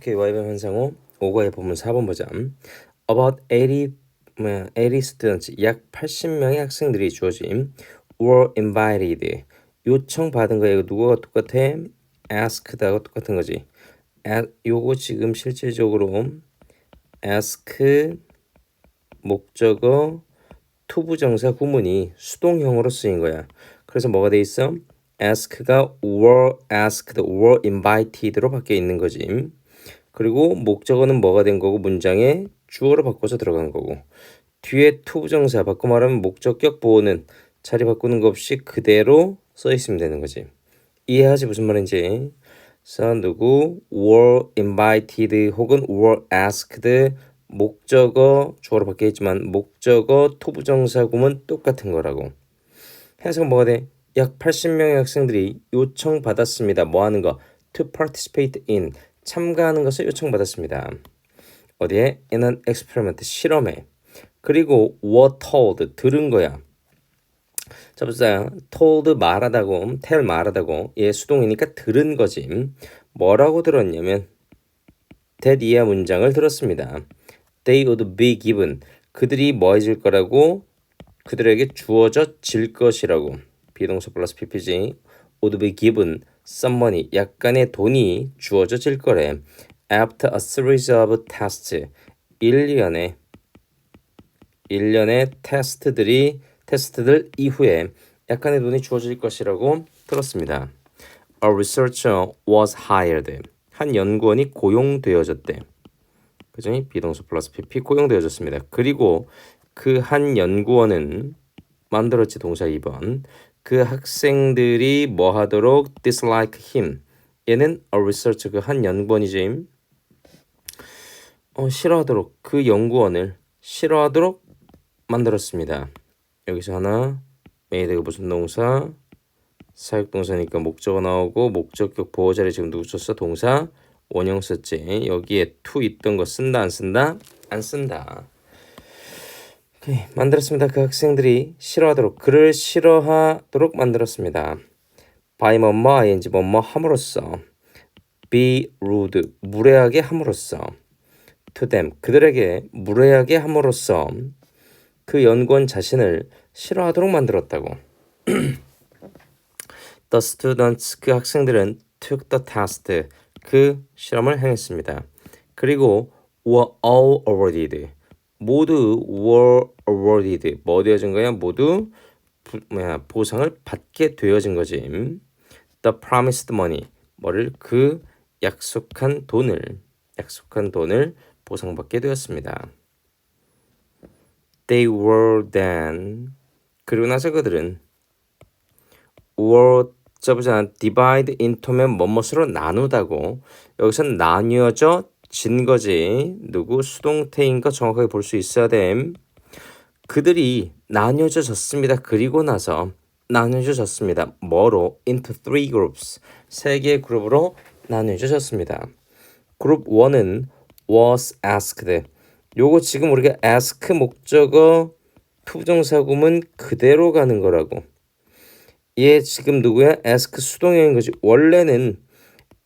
오케이 와이번 현상호 5과의 본문 4번 보자. About 80 뭐야 80 students 약 80명의 학생들이 주어진 were invited 요청 받은 거 이거 누구가 똑같아? asked하고 똑같은 거지. 아, 요거 지금 실질적으로 ask 목적어 투부정사 구문이 수동형으로 쓰인 거야. 그래서 뭐가 돼 있어? ask가 were asked, were invited로 바뀌어 있는 거지. 그리고 목적어는 뭐가 된 거고 문장에 주어로 바꿔서 들어간 거고 뒤에 투부정사 바꿔 말하면 목적격 보호는 자리 바꾸는 거 없이 그대로 써 있으면 되는 거지. 이해하지 무슨 말인지. 그래서 누구 were invited 혹은 were asked 목적어 주어로 바뀌어 있지만 목적어 투부정사 구문 똑같은 거라고. 해석 뭐가 돼? 약 80명의 학생들이 요청 받았습니다. 뭐 하는 거? to participate in 참가하는 것을 요청받았습니다. 어디에? in an experiment 실험에. 그리고 were told 들은 거야. 자 보세요. told 말하다고 tell 말하다고 얘 수동이니까 들은 거지. 뭐라고 들었냐면 that 이하 문장을 들었습니다. They would be given 그들이 뭐 해줄 거라고 그들에게 주어져 질 것이라고 비동사 플러스 ppg would be given some money 약간의 돈이 주어져 질 거래. After a series of tests 1년에 1년의 테스트들이 테스트들 이후에 약간의 돈이 주어질 것이라고 들었습니다. A researcher was hired. 한 연구원이 고용되어졌대. 그죠? 비동사 플러스 pp 고용되어졌습니다. 그리고 그 한 연구원은 만들었지 동사 2번. 그 학생들이 뭐 하도록 dislike him. 얘는 a researcher 그한 연구원이지. 어, 싫어하도록 그 연구원을 싫어하도록 만들었습니다. 여기서 하나 메이드가 무슨 동사 사역동사니까 목적어 나오고 목적격 보호자리 지금 누구 썼어? 동사 원형 썼지. 여기에 to 있던 거 쓴다 안 쓴다? 안 쓴다. 오케이. 만들었습니다. 그 학생들이 싫어하도록 그를 싫어하도록 만들었습니다. by 뭐뭐 ing 뭐뭐 함으로써 be rude 무례하게 함으로써 to them 그들에게 무례하게 함으로써 그 연구원 자신을 싫어하도록 만들었다고. the students 그 학생들은 took the test 그 실험을 행했습니다. 그리고 were all awarded 모두 were awarded 뭐 되어진 거야? 모두 부, 뭐야 보상을 받게 되어진 거지. The promised money 뭐를 그 약속한 돈을 약속한 돈을 보상받게 되었습니다. They were then 그리고 나서 그들은 were 자보자 divide into면 뭐뭇으로 나누다고 여기선 나뉘어져 진 거지. 누구 수동태인 거 정확하게 볼 수 있어야 됨. 그들이 나뉘어져 졌습니다. 그리고 나서 나뉘어져 졌습니다. 뭐로? Into three groups. 세 개의 그룹으로 나뉘어져 졌습니다. 그룹 1은 was asked. 요거 지금 우리가 ask 목적어 투정사 구문 그대로 가는 거라고. 얘 지금 누구야? ask 수동형인 거지. 원래는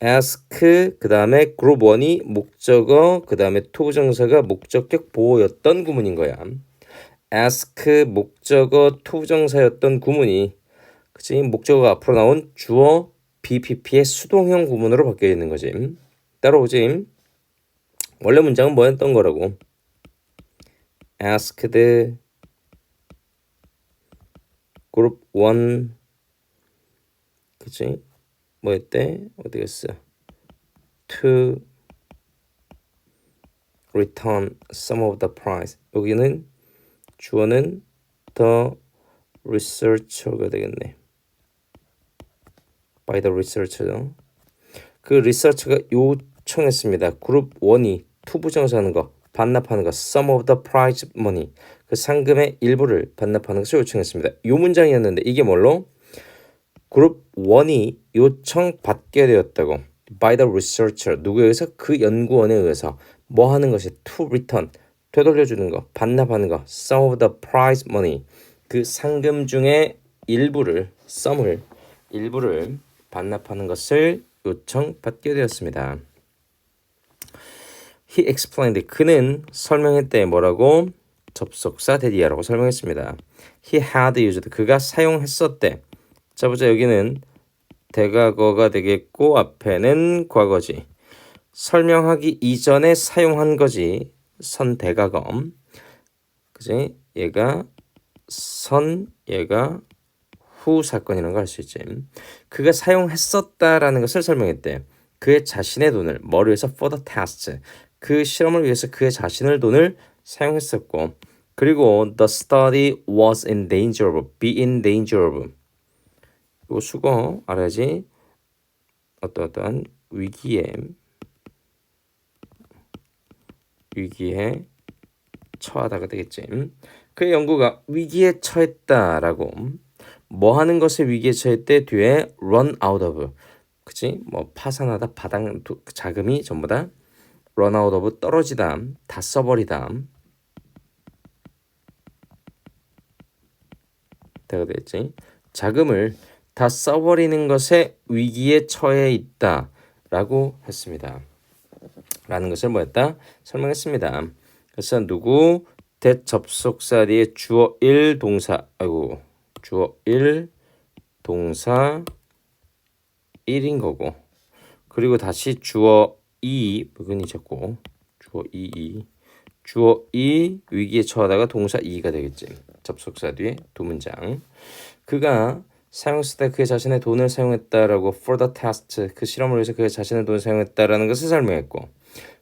ask 그 다음에 그룹 1이 목적어 그 다음에 투부정사가 목적격 보호였던 구문인 거야. ask 목적어 투부정사였던 구문이 그치 목적어가 앞으로 나온 주어 BPP의 수동형 구문으로 바뀌어 있는 거지. 따라오지. 원래 문장은 뭐였던 거라고? asked 그룹 1 그치? 뭐였대? 어디 갔어? To return some of the prize. 여기는 주어는 the researcher가 되겠네. by the researcher. 그 리서처가 요청했습니다. 그룹 1이 투부정사하는 거, 반납하는 거, some of the prize money. 그 상금의 일부를 반납하는 것을 요청했습니다. 요 문장이었는데 이게 뭘로? 그룹 1이 요청받게 되었다고 by the researcher 누구에 의해서 그 연구원에 의해서 뭐 하는 것이 to return 되돌려 주는 거 반납하는 거 some of the prize money 그 상금 중에 일부를 썸을 일부를 반납하는 것을 요청받게 되었습니다. He explained. 그는 설명했대. 뭐라고? 접속사 대디야라고 설명했습니다. He had used. 그가 사용했었대. 자 보자 여기는 대과거가 되겠고 앞에는 과거지. 설명하기 이전에 사용한 거지. 선대과거. 그지? 얘가 선 얘가 후 사건이라는 걸 알 수 있지. 그가 사용했었다라는 것을 설명했대. 그의 자신의 돈을 위해서 for the test 그 실험을 위해서 그의 자신을 돈을 사용했었고 그리고 the study was in danger of be in danger of 이거 수거 알아야지. 어떠 어떠한 위기에 위기에 처하다가 되겠지. 그의 연구가 위기에 처했다라고. 뭐 하는 것에 위기에 처했대? 뒤에 run out of. 그치? 뭐 파산하다 바닥 자금이 전부 다 run out of 떨어지다 다 써버리다 되가 되겠지. 자금을 다 써버리는 것에 위기에 처해 있다 라고 했습니다. 라는 것을 뭐했다 설명했습니다. 그래서 누구 대접속사 뒤에 주어 1 동사 아이고 주어 1 동사 1인 거고 그리고 다시 주어 2 묵은이 적고 주어 2 2 주어 2 위기에 처하다가 동사 2가 되겠지. 접속사 뒤에 두 문장. 그가 사용했을 때 그의 자신의 돈을 사용했다라고 for the test 그 실험을 위해서 그의 자신의 돈을 사용했다라는 것을 설명했고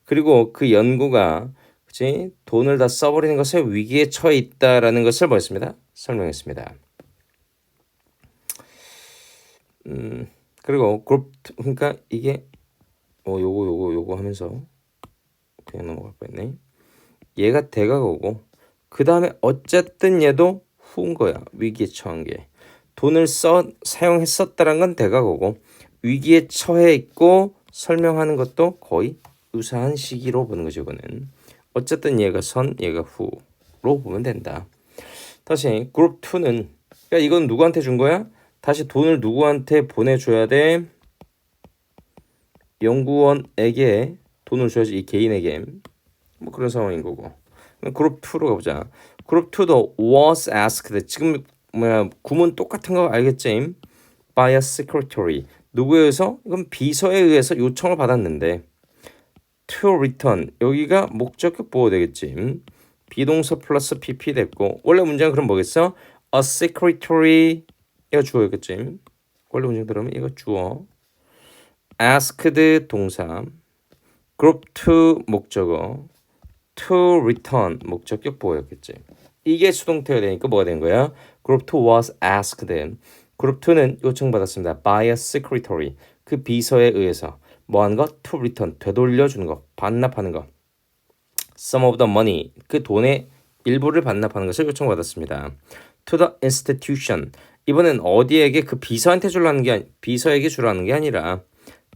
그리고 그 연구가 그치 돈을 다 써버리는 것에 위기에 처해 있다라는 것을 뭐였습니다 설명했습니다. 음 그리고 그룹 그러니까 이게 어 요거 요거 요거 하면서 그냥 넘어갈 뻔했네. 얘가 대가고고 그 다음에 어쨌든 얘도 후인 거야 위기에 처한 게. 돈을 써 사용했었다란 건 대가고고 위기에 처해 있고 설명하는 것도 거의 유사한 시기로 보는 거죠. 이거는 어쨌든 얘가 선, 얘가 후로 보면 된다. 다시 그룹 2는 그러니까 이건 누구한테 준 거야? 다시 돈을 누구한테 보내줘야 돼? 연구원에게 돈을 줘야지 이 개인에게 뭐 그런 상황인 거고 그룹 2로 가보자 그룹 2도 was asked 지금 뭐야 구문 똑같은 거 알겠지? by a secretary. 누구에 의해서? 이건 비서에 의해서 요청을 받았는데. To return. 여기가 목적격 보호 되겠지 비동사 플러스 pp 됐고. 원래 문장은 그럼 뭐겠어? a secretary 이거 주어겠지 원래 문장 들으면 이거 주어. Asked 동사. Group 2 목적어. To return. 목적격 보호였겠지 이게 수동태가 되니까 뭐가 된 거야? Group 2 was asked. Group 2는 요청받았습니다. by a secretary. 그 비서에 의해서 뭐 하는 거? to return. 되돌려 주는 거. 반납하는 거. some of the money. 그 돈의 일부를 반납하는 것을 요청받았습니다. to the institution. 이번엔 어디에게 그 비서한테 주라는 게 비서에게 주라는 게 아니라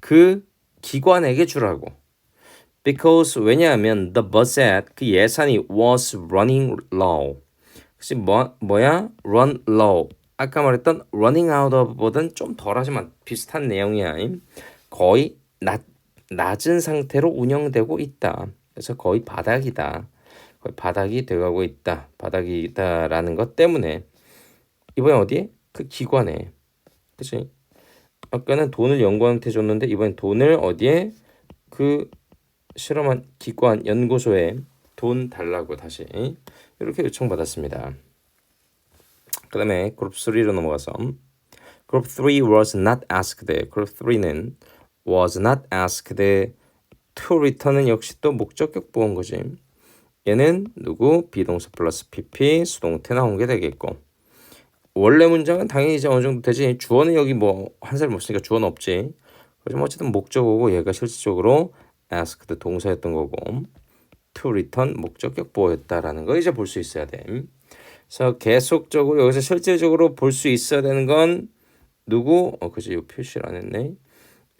그 기관에게 주라고. Because 왜냐하면 the budget 그 예산이 was running low. 그치 뭐 뭐야? run low. 아까 말했던 running out of보다는 좀 덜하지만 비슷한 내용이야. 거의 낮 낮은 상태로 운영되고 있다. 그래서 거의 바닥이다. 거의 바닥이 돼가고 있다. 바닥이다라는 것 때문에 이번에 어디에? 그 기관에. 그치? 아까는 돈을 연구한테 줬는데 이번엔 돈을 어디에? 그 실험한 기관 연구소에 돈 달라고 다시 이렇게 요청받았습니다. 그 다음에 그룹 3로 넘어가서 그룹 3 was not asked. 그룹 3는 was not asked to return은 역시 또 목적격 보온 거지. 얘는 누구? 비동사 플러스 pp 수동태 나온 게 되겠고 원래 문장은 당연히 이제 어느 정도 되지. 주어는 여기 뭐 한 사람 없으니까 주어는 없지. 그지만 어쨌든 목적어고 얘가 실질적으로 asked 동사였던 거고 to return 목적격 보호였다라는 거 이제 볼 수 있어야 돼. 그래서 계속적으로 여기서 실질적으로 볼 수 있어야 되는 건 누구? 어, 그지? 이 표시를 안 했네.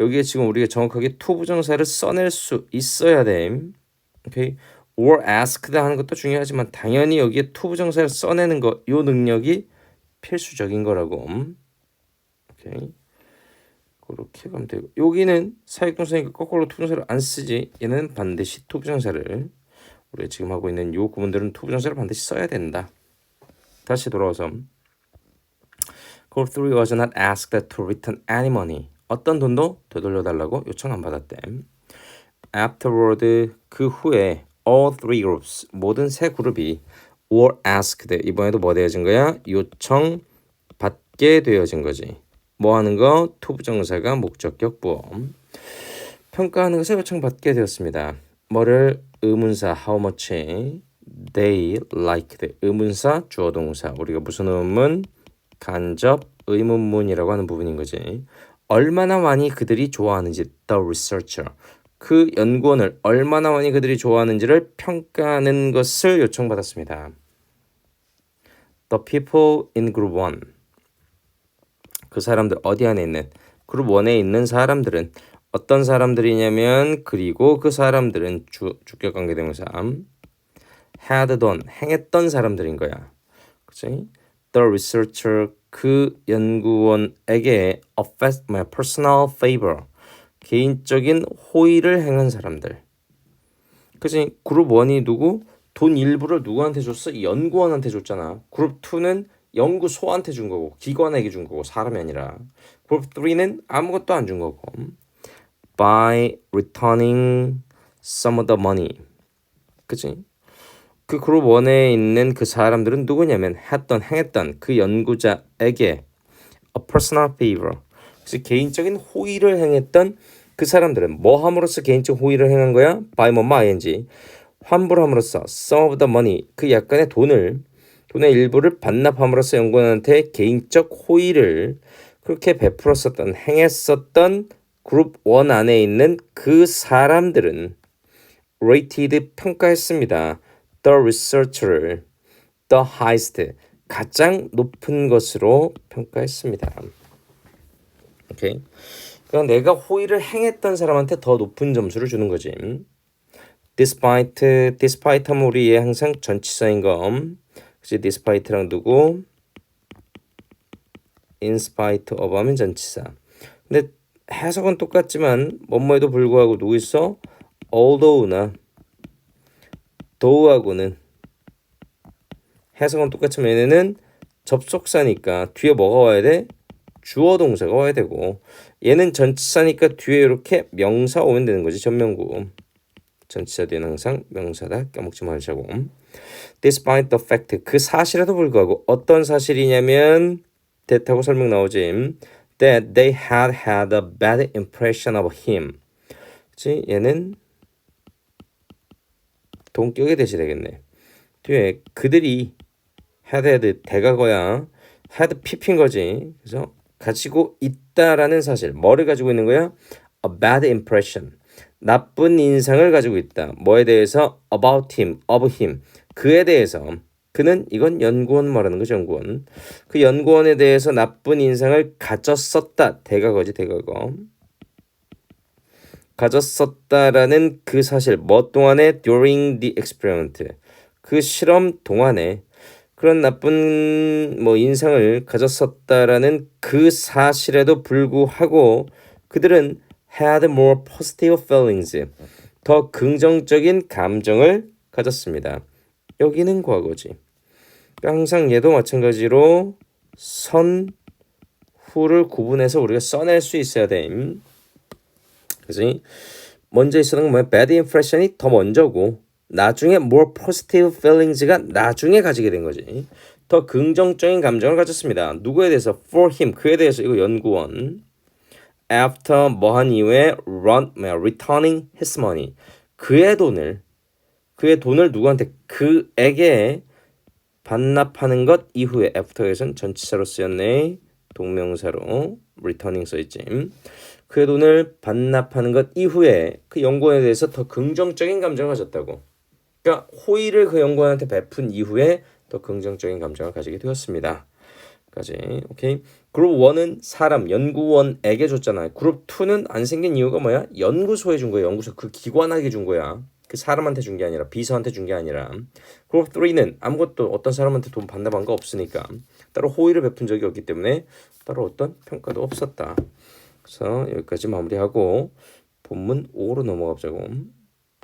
여기에 지금 우리가 정확하게 to 부정사를 써낼 수 있어야 돼. 오케이. or asked 하는 것도 중요하지만 당연히 여기에 to 부정사를 써내는 거, 요 능력이 필수적인 거라고. 오케이. 그렇게 가면 되고. 여기는 사역동사니까 거꾸로 투부정사를 안 쓰지. 얘는 반드시 투부정사를 우리가 지금 하고 있는 요 구문들은 투부정사를 반드시 써야 된다. 다시 돌아와서 Group 3 was not asked to return any money. 어떤 돈도 되돌려달라고 요청 안 받았대. Afterward 그 후에 all three groups 모든 세 그룹이 were asked. 이번에도 뭐 되어진 거야? 요청 받게 되어진 거지 뭐 하는 거? 투부정사가 목적격 보험. 평가하는 것을 요청 받게 되었습니다. 뭐를 의문사 how much they liked 의문사 주어 동사 우리가 무슨 의문 간접 의문문이라고 하는 부분인 거지. 얼마나 많이 그들이 좋아하는지 the researcher 그 연구원을 얼마나 많이 그들이 좋아하는지를 평가하는 것을 요청받았습니다. The people in group 1 그 사람들 어디 안에 있는 그룹 원에 있는 사람들은 어떤 사람들이냐면 그리고 그 사람들은 주, 주격 관계 대명사 had done 행했던 사람들인 거야. 그치? The researcher 그 연구원에게 a personal favor 개인적인 호의를 행한 사람들. 그치? 그룹 원이 누구? 돈 일부를 누구한테 줬어? 연구원한테 줬잖아. 그룹 2는 연구소한테 준 거고 기관에게 준 거고 사람이 아니라. 그룹 3는 아무것도 안 준 거고. By returning some of the money. 그치? 그 그룹 1에 있는 그 사람들은 누구냐면 했던 행했던 그 연구자에게 a personal favor. 그래서 개인적인 호의를 행했던 그 사람들은 뭐 함으로써 개인적 호의를 행한 거야? by 뭐뭐 ing. 환불함으로써 some of the money. 그 약간의 돈을 돈의 일부를 반납함으로써 연구원한테 개인적 호의를 그렇게 베풀었었던 행했었던 그룹 1 안에 있는 그 사람들은 rated 평가했습니다. The researcher를 the highest 가장 높은 것으로 평가했습니다. 오케이. 그러니까 내가 호의를 행했던 사람한테 더 높은 점수를 주는 거지. despite despite 하면 우리 항상 전치사인 거 그치 despite랑 두고 of 하면 전치사. 근데 해석은 똑같지만 뭐뭐에도 불구하고 누구 있어? although나 though하고는 해석은 똑같지만 얘네는 접속사니까 뒤에 뭐가 와야 돼? 주어 동사가 와야 되고 얘는 전치사니까 뒤에 이렇게 명사 오면 되는 거지 전명구 전치사 뒤에는 항상 명사다 까먹지 말자고. despite the fact 그 사실에도 불구하고 어떤 사실이냐면 됐다고 설명 나오지. that they had had a bad impression of him. 그치? 얘는 동격의 대시 되겠네. 뒤에 그들이 had had 대가거야. had 핍인 거지. 그래서 가지고 있다라는 사실 뭐를 가지고 있는 거야? a bad impression 나쁜 인상을 가지고 있다. 뭐에 대해서? About him, of him. 그에 대해서. 그는 이건 연구원 말하는 거죠 연구원. 그 연구원에 대해서 나쁜 인상을 가졌었다. 대가거지 대가거 가졌었다라는 그 사실 뭐 동안에? During the experiment. 그 실험 동안에 그런 나쁜 뭐 인상을 가졌었다라는 그 사실에도 불구하고 그들은 had more positive feelings 더 긍정적인 감정을 가졌습니다. 여기는 과거지. 항상 얘도 마찬가지로 선 후를 구분해서 우리가 써낼 수 있어야 돼. 그지? 먼저 있었던 건 뭐야? bad impression이 더 먼저고 나중에 more positive feelings가 나중에 가지게 된 거지. 더 긍정적인 감정을 가졌습니다. 누구에 대해서? for him 그에 대해서 이거 연구원. After 뭐 한 이후에 run 뭐야 returning his money 그의 돈을 그의 돈을 누구한테 그에게 반납하는 것 이후에 after에선 전치사로 쓰였네. 동명사로 returning 써있지. 그의 돈을 반납하는 것 이후에 그 연구원에 대해서 더 긍정적인 감정을 가졌다고. 그러니까 호의를 그 연구원한테 베푼 이후에 더 긍정적인 감정을 가지게 되었습니다 까지. 오케이? 그룹 1은 사람 연구원에게 줬잖아요. 그룹 2는 안 생긴 이유가 뭐야? 연구소에 준 거야. 연구소 그 기관에게 준 거야. 그 사람한테 준 게 아니라 비서한테 준 게 아니라. 그룹 3는 아무것도 어떤 사람한테 돈 반납한 거 없으니까 따로 호의를 베푼 적이 없기 때문에 따로 어떤 평가도 없었다. 그래서 여기까지 마무리하고 본문 5로 넘어가 보자고.